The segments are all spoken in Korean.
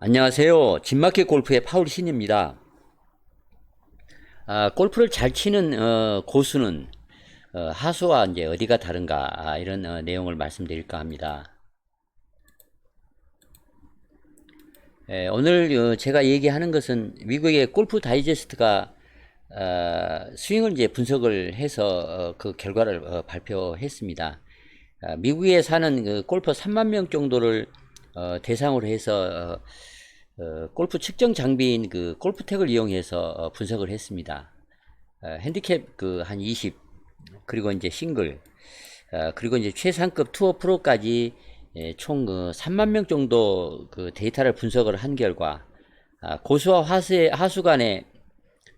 안녕하세요. 진마켓 골프의 파울 신입니다. 아, 골프를 잘 치는 어, 고수는 어, 하수와 이제 어디가 다른가 아, 이런 어, 내용을 말씀드릴까 합니다. 예, 오늘 어, 제가 얘기하는 것은 미국의 골프 다이제스트가 어, 스윙을 이제 분석을 해서 어, 그 결과를 어, 발표했습니다. 아, 미국에 사는 그 골퍼 3만 명 정도를 어, 대상으로 해서 어, 어, 골프 측정 장비인 그 골프텍을 이용해서 어, 분석을 했습니다. 어, 핸디캡 그 한 20, 그리고 이제 싱글, 어, 그리고 이제 최상급 투어 프로까지 예, 총 그 3만 명 정도 그 데이터를 분석을 한 결과 아, 고수와 하수의 하수 간의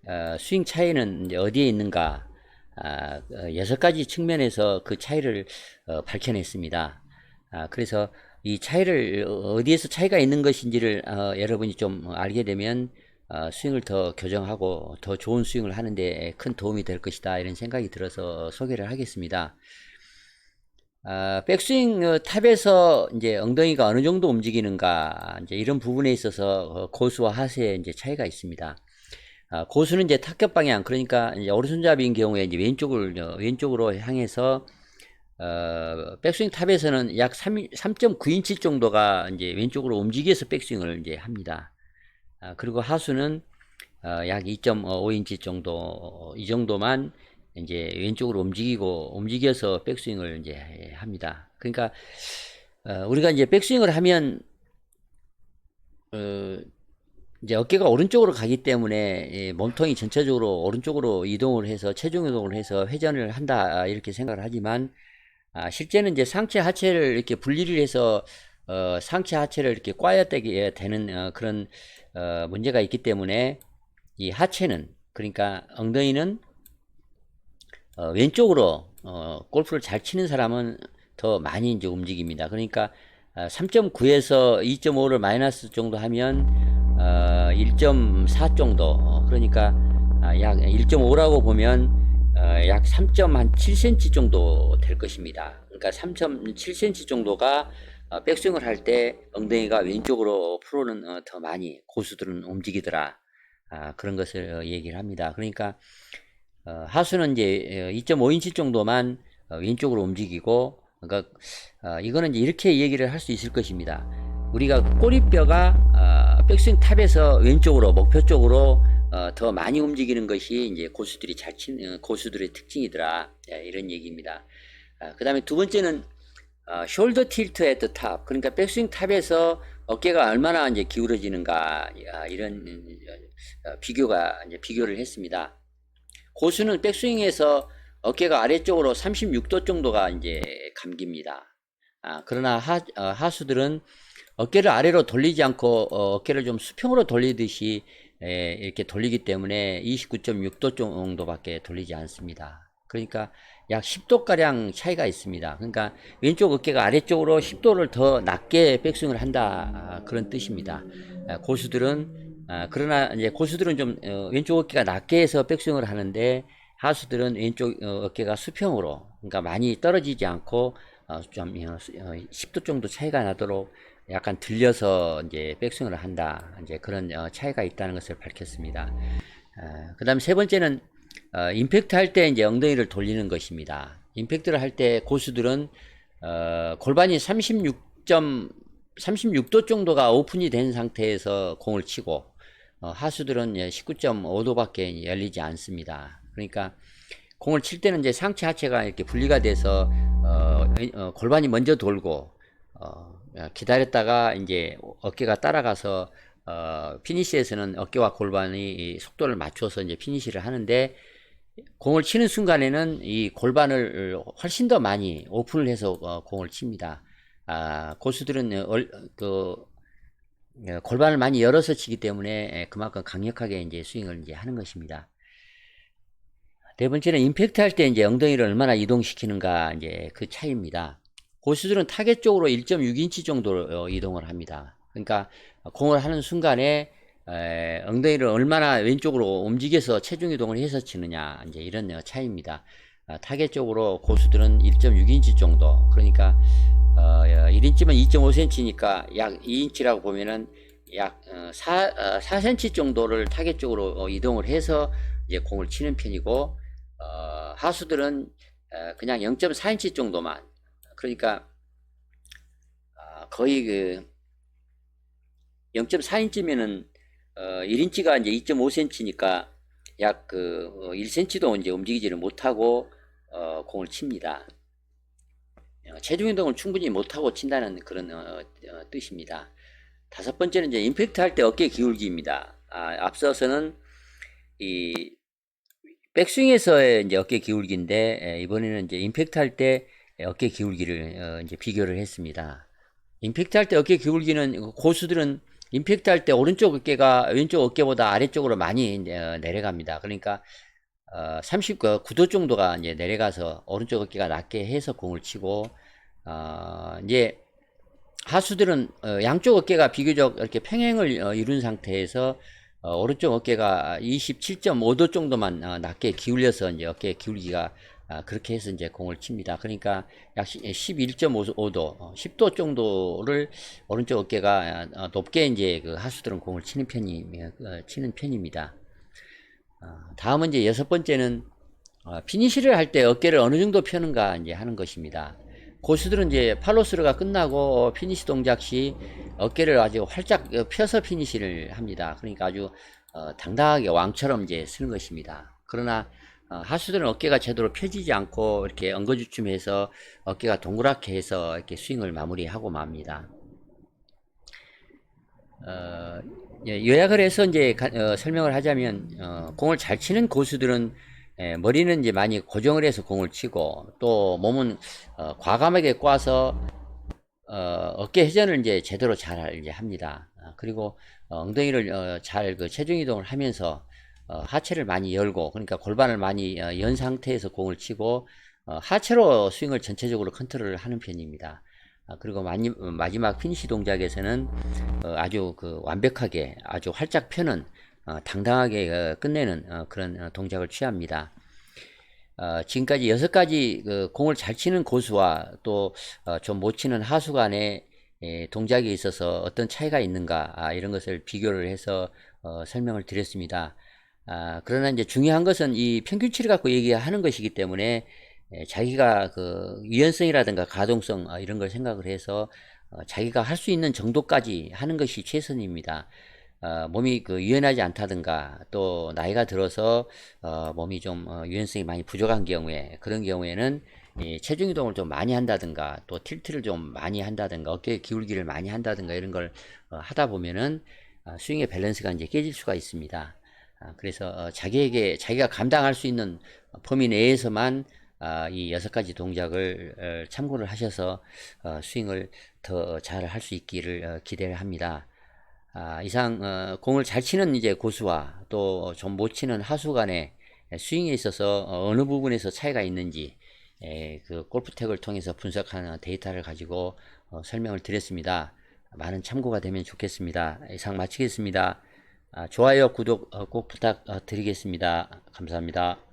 어, 스윙 차이는 어디에 있는가 아, 어, 여섯 가지 측면에서 그 차이를 어, 밝혀냈습니다. 아, 그래서 이 차이를 어, 어디에서 차이가 있는 것인지를 어, 여러분이 좀 알게 되면 어, 스윙을 더 교정하고 더 좋은 스윙을 하는데 큰 도움이 될 것이다 이런 생각이 들어서 소개를 하겠습니다. 아, 백스윙 어, 탑에서 이제 엉덩이가 어느 정도 움직이는가 이제 이런 부분에 있어서 어, 고수와 하수의 이제 차이가 있습니다. 아, 고수는 이제 타격 방향 그러니까 이제 오른손잡이인 경우에 이제 왼쪽을 어, 왼쪽으로 향해서 어, 백스윙 탑에서는 약 3, 3.9인치 정도가 이제 왼쪽으로 움직여서 백스윙을 이제 합니다. 아, 그리고 하수는 어, 약 2.5인치 정도 어, 이 정도만 이제 왼쪽으로 움직이고 움직여서 백스윙을 이제 합니다. 그러니까 어, 우리가 이제 백스윙을 하면 어, 이제 어깨가 오른쪽으로 가기 때문에 이 몸통이 전체적으로 오른쪽으로 이동을 해서 체중 이동을 해서 회전을 한다 이렇게 생각을 하지만 아, 실제는 이제 상체 하체를 이렇게 분리를 해서 어, 상체 하체를 이렇게 꽈야되게 되는 어, 그런 어, 문제가 있기 때문에 이 하체는 그러니까 엉덩이는 어, 왼쪽으로 어, 골프를 잘 치는 사람은 더 많이 이제 움직입니다. 그러니까 3.9에서 2.5를 마이너스 정도 하면 어, 1.4 정도 어, 그러니까 아, 약 1.5라고 보면 어, 약 3.7cm 정도 될 것입니다. 그러니까 3.7cm 정도가 어, 백스윙을 할 때 엉덩이가 왼쪽으로 프로는 어, 더 많이 고수들은 움직이더라. 아, 그런 것을 어, 얘기를 합니다. 그러니까 어, 하수는 이제 2.5인치 정도만 어, 왼쪽으로 움직이고 그러니까 어, 이거는 이제 이렇게 얘기를 할 수 있을 것입니다. 우리가 꼬리뼈가 어, 백스윙 탑에서 왼쪽으로 목표 쪽으로 어, 더 많이 움직이는 것이 이제 고수들이 잘 치는 어, 고수들의 특징이더라 예, 이런 얘기입니다. 아, 그 다음에 두 번째는 어, 숄더 틸트 the top 그러니까 백스윙 탑에서 어깨가 얼마나 이제 기울어지는가 아, 이런 어, 비교가 이제 비교를 했습니다. 고수는 백스윙에서 어깨가 아래쪽으로 36도 정도가 이제 감깁니다. 아, 그러나 하, 어, 하수들은 어깨를 아래로 돌리지 않고 어, 어깨를 좀 수평으로 돌리듯이 에, 이렇게 돌리기 때문에 29.6도 정도밖에 돌리지 않습니다. 그러니까 약 10도 가량 차이가 있습니다. 그러니까 왼쪽 어깨가 아래쪽으로 10도를 더 낮게 백스윙을 한다 아, 그런 뜻입니다. 아, 고수들은 아, 그러나 이제 고수들은 좀 어, 왼쪽 어깨가 낮게 해서 백스윙을 하는데 하수들은 왼쪽 어, 어깨가 수평으로 그러니까 많이 떨어지지 않고 어, 좀 어, 10도 정도 차이가 나도록 약간 들려서 이제 백스윙을 한다 이제 그런 어, 차이가 있다는 것을 밝혔습니다. 어, 그 다음 세 번째는 어, 임팩트 할 때 이제 엉덩이를 돌리는 것입니다. 임팩트를 할 때 고수들은 어, 골반이 36. 36도 정도가 오픈이 된 상태에서 공을 치고 어, 하수들은 19.5도밖에 열리지 않습니다. 그러니까 공을 칠 때는 이제 상체 하체가 이렇게 분리가 돼서 어, 어, 골반이 먼저 돌고 어, 기다렸다가 이제 어깨가 따라가서 어, 피니시에서는 어깨와 골반이 속도를 맞춰서 이제 피니시를 하는데 공을 치는 순간에는 이 골반을 훨씬 더 많이 오픈을 해서 어, 공을 칩니다. 아, 고수들은 얼, 그 골반을 많이 열어서 치기 때문에 그만큼 강력하게 이제 스윙을 이제 하는 것입니다. 네 번째는 임팩트 할 때 이제 엉덩이를 얼마나 이동시키는가 이제 그 차이입니다. 고수들은 타겟 쪽으로 1.6인치 정도 이동을 합니다. 그러니까 공을 하는 순간에 에, 엉덩이를 얼마나 왼쪽으로 움직여서 체중 이동을 해서 치느냐 이제 이런 차이입니다. 아, 타겟 쪽으로 고수들은 1.6인치 정도 그러니까 어, 1인치면 2.5cm니까 약 2인치라고 보면은 약 어, 4, 어, 4cm 정도를 타겟 쪽으로 어, 이동을 해서 이제 공을 치는 편이고 어, 하수들은 어, 그냥 0.4인치 정도만 그러니까 아, 거의 그 0.4인치면은 어, 1인치가 이제 2.5cm니까 약 그 1cm도 이제 움직이지를 못하고 어, 공을 칩니다. 어, 체중 운동을 충분히 못하고 친다는 그런 어, 어, 뜻입니다. 다섯 번째는 이제 임팩트 할 때 어깨 기울기입니다. 아, 앞서서는 이 백스윙에서의 이제 어깨 기울기인데 에, 이번에는 이제 임팩트 할때 어깨 기울기를 어, 이제 비교를 했습니다. 임팩트 할 때 어깨 기울기는 고수들은 임팩트 할 때 오른쪽 어깨가 왼쪽 어깨보다 아래쪽으로 많이 어, 내려갑니다. 그러니까 어, 39도 정도가 이제 내려가서 오른쪽 어깨가 낮게 해서 공을 치고 어, 이제 하수들은 어, 양쪽 어깨가 비교적 이렇게 평행을 어, 이룬 상태에서 어, 오른쪽 어깨가 27.5도 정도만 어, 낮게 기울여서 이제 어깨 기울기가 아, 그렇게 해서 이제 공을 칩니다. 그러니까 약 11.5도, 10도 정도를 오른쪽 어깨가 어, 높게 이제 그 하수들은 공을 치는 편이 어, 치는 편입니다. 어, 다음은 이제 여섯 번째는 어, 피니시를 할 때 어깨를 어느 정도 펴는가 이제 하는 것입니다. 고수들은 이제 팔로스루가 끝나고 어, 피니시 동작 시 어깨를 아주 활짝 어, 펴서 피니시를 합니다. 그러니까 아주 어, 당당하게 왕처럼 이제 쓰는 것입니다. 그러나 어, 하수들은 어깨가 제대로 펴지지 않고 이렇게 엉거주춤해서 어깨가 동그랗게 해서 이렇게 스윙을 마무리하고 맙니다. 어, 예, 요약을 해서 이제 가- 어, 설명을 하자면 어, 공을 잘 치는 고수들은 예, 머리는 이제 많이 고정을 해서 공을 치고 또 몸은 어, 과감하게 꽈서 어, 어깨 회전을 이제 제대로 잘 이제 합니다. 아, 그리고 어, 엉덩이를 어, 잘그 체중 이동을 하면서 어, 하체를 많이 열고 그러니까 골반을 많이 어, 연 상태에서 공을 치고 어, 하체로 스윙을 전체적으로 컨트롤을 하는 편입니다. 아, 그리고 어, 마지막 피니시 동작에서는 어, 아주 그 완벽하게 아주 활짝 펴는 어, 당당하게 어, 끝내는 어, 그런 어, 동작을 취합니다. 어, 지금까지 여섯 가지 그 공을 잘 치는 고수와 또 좀 못 치는 하수 간의 에, 동작에 있어서 어떤 차이가 있는가 아, 이런 것을 비교를 해서 어, 설명을 드렸습니다. 아, 그러나 이제 중요한 것은 이 평균치를 갖고 얘기하는 것이기 때문에 에, 자기가 그 유연성이라든가 가동성 어, 이런 걸 생각을 해서 어, 자기가 할 수 있는 정도까지 하는 것이 최선입니다. 어, 몸이 그 유연하지 않다든가 또 나이가 들어서 어, 몸이 좀 어, 유연성이 많이 부족한 경우에 그런 경우에는 이 체중 이동을 좀 많이 한다든가 또 틸트를 좀 많이 한다든가 어깨 기울기를 많이 한다든가 이런 걸 어, 하다 보면은 어, 스윙의 밸런스가 이제 깨질 수가 있습니다. 아, 그래서 어, 자기에게 자기가 감당할 수 있는 범위 내에서만 아, 이 여섯 가지 동작을 어, 참고를 하셔서 어, 스윙을 더 잘 할 수 있기를 어, 기대를 합니다. 아, 이상 어, 공을 잘 치는 이제 고수와 또 좀 못 치는 하수 간의 스윙에 있어서 어, 어느 부분에서 차이가 있는지 에, 그 골프텍을 통해서 분석하는 데이터를 가지고 어, 설명을 드렸습니다. 많은 참고가 되면 좋겠습니다. 이상 마치겠습니다. 아, 좋아요, 구독 어, 꼭 부탁드리겠습니다. 감사합니다.